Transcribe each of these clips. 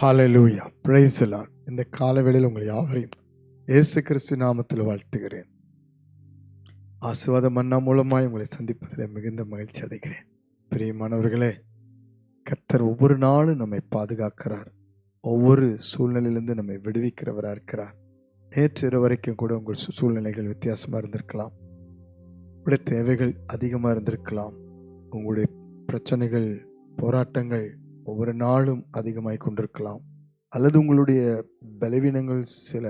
ஹalleluya லூயா the இந்த காலவேளையில் உங்களை யாவரையும் இயேசு கிறிஸ்து நாமத்தில் வாழ்த்துகிறேன். ஆசுவாத மன்னா மூலமாக உங்களை சந்திப்பதில் மிகுந்த மகிழ்ச்சி அடைகிறேன். பிரியமானவர்களே கத்தர் ஒவ்வொரு நாளும் நம்மை பாதுகாக்கிறார். ஒவ்வொரு சூழ்நிலையிலிருந்து நம்மை விடுவிக்கிறவராக இருக்கிறார். நேற்று இரவு வரைக்கும் கூட உங்கள் சூழ்நிலைகள் வித்தியாசமாக இருந்திருக்கலாம். உங்களுடைய தேவைகள் அதிகமாக இருந்திருக்கலாம். உங்களுடைய பிரச்சனைகள் போராட்டங்கள் ஒவ்வொரு நாளும் அதிகமாய் கொண்டிருக்கலாம். அல்லது உங்களுடைய பலவீனங்கள் சில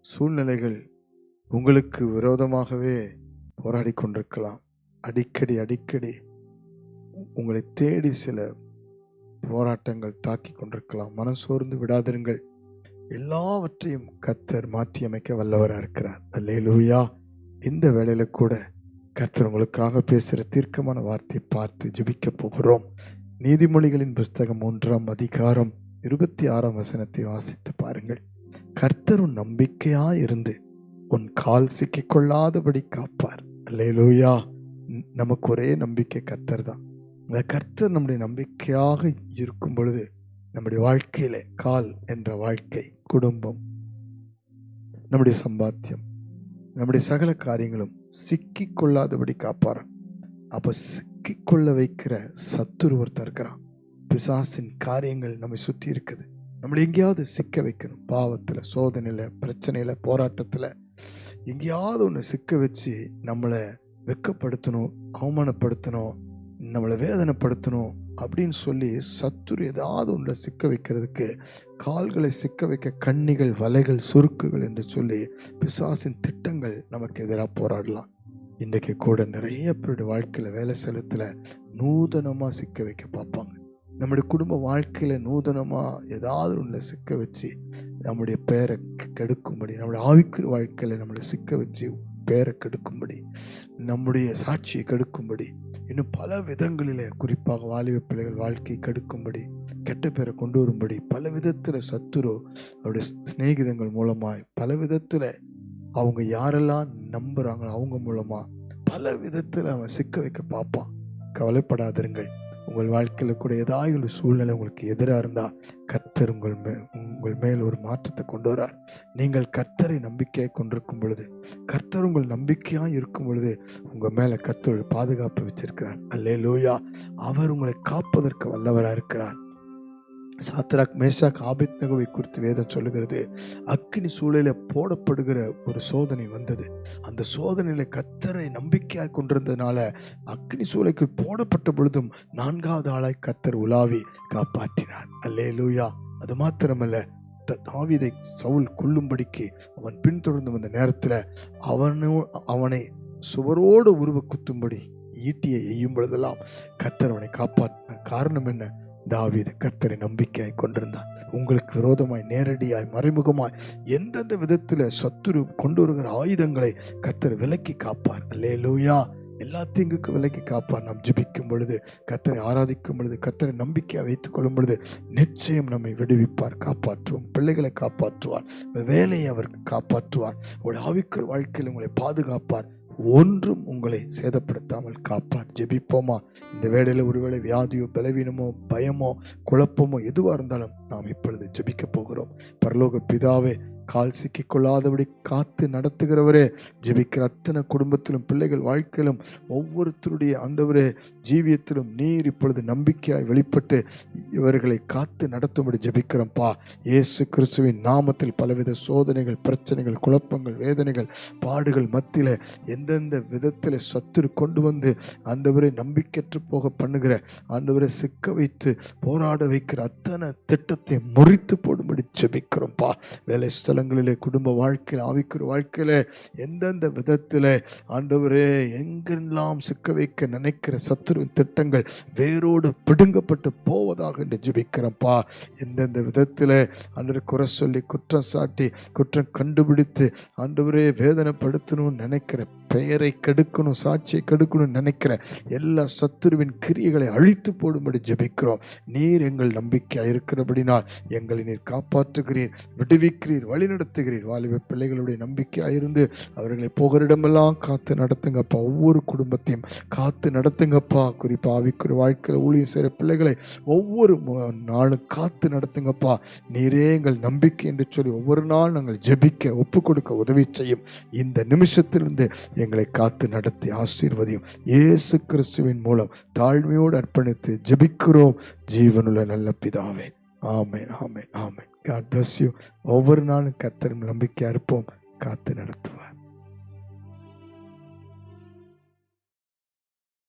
சூழ்நிலைகள் உங்களுக்கு விரோதமாகவே போராடி கொண்டிருக்கலாம். அடிக்கடி அடிக்கடி உங்களை தேடி சில போராட்டங்கள் தாக்கி கொண்டிருக்கலாம். மனம் சோர்ந்து விடாதிருங்கள். எல்லாவற்றையும் கத்தர் மாற்றி அமைக்க வல்லவராக இருக்கிறார். அல்லேலூயா. இந்த வேலையில் கூட கர்த்தர் உங்களுக்காக பேசுகிற தீர்க்கமான வார்த்தையை பார்த்து ஜபிக்க போகிறோம். நீதிமொழிகளின் புஸ்தகம் ஒன்றாம் அதிகாரம் இருபத்தி ஆறாம் வசனத்தை வாசித்து பாருங்கள். கர்த்தர் உன் நம்பிக்கையா இருந்து உன் கால் சிக்கிக் கொள்ளாதபடி காப்பார். அல்லேலூயா. நமக்கு ஒரே நம்பிக்கை கர்த்தர் தான். அந்த கர்த்தர் நம்முடைய நம்பிக்கையாக இருக்கும் பொழுது நம்முடைய வாழ்க்கையில கால் என்ற வாழ்க்கை குடும்பம் நம்முடைய சம்பாத்தியம் நம்முடைய சகல காரியங்களும் சிக்கிக் கொள்ளாதபடி காப்பாராம். அப்போ சிக்கிக் கொள்ள வைக்கிற சத்துரு ஒருத்தர் இருக்கிறான். பிசாசின் காரியங்கள் நம்மை சுற்றி இருக்குது. நம்மளை எங்கேயாவது சிக்க வைக்கணும். பாவத்தில் சோதனையில் பிரச்சனையில் போராட்டத்தில். எங்கேயாவது ஒன்று சிக்க வச்சு நம்மளை வெக்கப்படுத்தணும் அவமானப்படுத்தணும் நம்மளை வேதனைப்படுத்தணும் அப்படின்னு சொல்லி சத்துரு ஏதாவது ஒன்றை சிக்க வைக்கிறதுக்கு கால்களை சிக்க வைக்க கண்ணிகள் வலைகள் சுருக்குகள் என்று சொல்லி பிசாசின் திட்டங்கள் நமக்கு எதிராக போராடலாம். இன்றைக்கு கூட நிறைய பேருடைய வாழ்க்கையில் வேலை செலுத்தில் நூதனமாக சிக்க வைக்க பார்ப்பாங்க. நம்முடைய குடும்ப வாழ்க்கையில் நூதனமாக ஏதாவது ஒன்றில் சிக்க வச்சு நம்முடைய பேரை கெடுக்கும்படி நம்முடைய ஆவிக்குரிய வாழ்க்கையில் நம்மளை சிக்க வச்சு பேரை கெடுக்கும்படி நம்முடைய சாட்சியை கெடுக்கும்படி இன்னும் பல விதங்களில் குறிப்பாக வாலிப பிள்ளைகள் வாழ்க்கை கெடுக்கும்படி கெட்ட பேரை கொண்டு வரும்படி பல விதத்தில் சத்துரு அவருடைய சிநேகிதங்கள் மூலமாய் பல விதத்தில் அவங்க யாரெல்லாம் நம்புகிறாங்களோ அவங்க மூலமாக பல விதத்தில் அவன் சிக்க வைக்க பார்ப்பான். கவலைப்படாதிருங்கள். உங்கள் வாழ்க்கையில் கூட ஏதாவது ஒரு சூழ்நிலை உங்களுக்கு எதிராக இருந்தால் கர்த்தர் உங்கள் மே உங்கள் மேல் ஒரு மாற்றத்தை கொண்டு வரார். நீங்கள் கர்த்தரை நம்பிக்கையை கொண்டிருக்கும் பொழுது கர்த்தர் உங்கள் நம்பிக்கையாக இருக்கும் பொழுது உங்கள் மேலே கர்த்தர் பாதுகாப்பு வச்சிருக்கிறார். அல்லே லோயா அவர் உங்களை காப்பதற்கு வல்லவராக இருக்கிறார். சாத்ராக் மேஷாக் ஆபித் நகவை குறித்து வேதம் சொல்லுகிறது. அக்னி சூழலில் போடப்படுகிற ஒரு சோதனை வந்தது. அந்த சோதனையில கத்தரை நம்பிக்கையாக கொண்டிருந்ததுனால அக்னி சூளைக்கு போடப்பட்ட பொழுதும் நான்காவது ஆளாய் கத்தர் உலாவி காப்பாற்றினார். அல்லே லூயா அது மாத்திரமல்ல த- தாவீதை சவுல் கொல்லும்படிக்கு அவன் பின்தொடர்ந்து வந்த நேரத்தில் அவனோ அவனை சுவரோடு உருவ குத்தும்படி ஈட்டியை எய்யும் பொழுதெல்லாம் கத்தர் அவனை காப்பாற்றின காரணம் என்ன? தாவீது கத்தரை நம்பிக்கையாய் கொண்டிருந்தார் உங்களுக்கு விரோதமாய் நேரடியாய் மறைமுகமாய் எந்தெந்த விதத்தில் சத்துரு கொண்டு வருகிற ஆயுதங்களை கத்தர் விலக்கி காப்பார். அல்லேலூயா. எல்லா தீங்குக்கு விலக்கி காப்பார். நாம் ஜிபிக்கும் பொழுது கத்தரை ஆராதிக்கும் பொழுது கத்தரை நம்பிக்கையை வைத்துக் கொள்ளும் பொழுது நிச்சயம் நம்மை விடுவிப்பார் காப்பாற்றுவோம் பிள்ளைகளை காப்பாற்றுவார் வேலையை அவர் காப்பாற்றுவார். உங்களுடைய ஆவிக்குரிய வாழ்க்கையில் உங்களை பாதுகாப்பார். ஒன்றும் உங்களை சேதப்படுத்தாமல் காப்பார் ஜெபிப்போமா? இந்த வேளையில் ஒருவேளை வியாதியோ பலவீனமோ பயமோ குழப்பமோ எதுவாக இருந்தாலும் நாம் இப்பொழுது ஜெபிக்க போகிறோம். பரலோக பிதாவே கால் சிக்கிக் கொள்ளாதபடி காத்து நடத்துகிறவரே ஜெபிக்கிற அத்தனை குடும்பத்திலும் பிள்ளைகள் வாழ்க்கையிலும் ஒவ்வொருத்தருடைய ஆண்டவரே ஜீவியத்திலும் நீர் இப்பொழுது நம்பிக்கையாய் வெளிப்பட்டு இவர்களை காத்து நடத்தும்படி ஜெபிக்கிறோம்ப்பா இயேசு கிறிஸ்துவின் நாமத்தில் பலவித சோதனைகள் பிரச்சனைகள் குழப்பங்கள் வேதனைகள் பாடுகள் மத்தியில் எந்தெந்த விதத்தில் சத்துரு கொண்டு வந்து ஆண்டவரை நம்பிக்கையற்று போக பண்ணுகிற ஆண்டவரை சிக்க வைத்து போராட வைக்கிற அத்தனை திட்டத்தை முறித்து போடும்படி ஜெபிக்கிறோம்ப்பா. வேலை ஸ்தலங்களிலே குடும்ப வாழ்க்கையில் ஆவிக்குரிய வாழ்க்கையில எந்தெந்த விதத்தில் ஆண்டவரே எங்கெல்லாம் சிக்க வைக்க நினைக்கிற சத்துருவின் திட்டங்கள் வேரோடு பிடுங்கப்பட்டு போவதாக என்று ஜெபிக்கிறோம்ப்பா. எந்தெந்த விதத்தில் அன்று குறை சொல்லி குற்றம் சாட்டி குற்றம் கண்டுபிடித்து ஆண்டவரே வேதனைப்படுத்தணும்னு நினைக்கிற பெயரை கெடுக்கணும் சாட்சியை கெடுக்கணும்னு நினைக்கிற எல்லா சத்துருவின் கிரியைகளை அழித்து போடும்படி ஜெபிக்கிறோம். நீர் எங்கள் நம்பிக்கையாக இருக்கிறபடினால் எங்களை நீர் காப்பாற்றுகிறீர் விடுவிக்கிறீர் வழிநடத்துகிறீர். வாலிப பிள்ளைகளுடைய நம்பிக்கையாக இருந்து அவர்களை போகிற இடமெல்லாம் காத்து நடத்துங்கப்பா. ஒவ்வொரு குடும்பத்தையும் காத்து நடத்துங்கப்பா. குறிப்பாக ஆவிக்குரிய வாழ்க்கையில் ஊழியர் செய்கிற பிள்ளைகளை ஒவ்வொரு நாளும் காத்து நடத்துங்கப்பா. நீரே எங்கள் நம்பிக்கை என்று சொல்லி ஒவ்வொரு நாள் நாங்கள் ஜெபிக்க ஒப்பு கொடுக்க உதவி செய்யும். இந்த நிமிஷத்திலிருந்து எங்களை காத்து நடத்தி ஆசீர்வதியும். இயேசு கிறிஸ்துவின் மூலம் தாழ்மையோடு அர்ப்பணித்து ஜெபிக்கிறோம். ஜீவனுள்ள நல்ல பிதாவே. ஆமேன் ஆமேன் ஆமேன். காட் பிளஸ் யூ ஒவ்வொரு நாளும் கத்தரும் நம்பிக்கையாக இருப்போம். காத்து நடத்துவார்.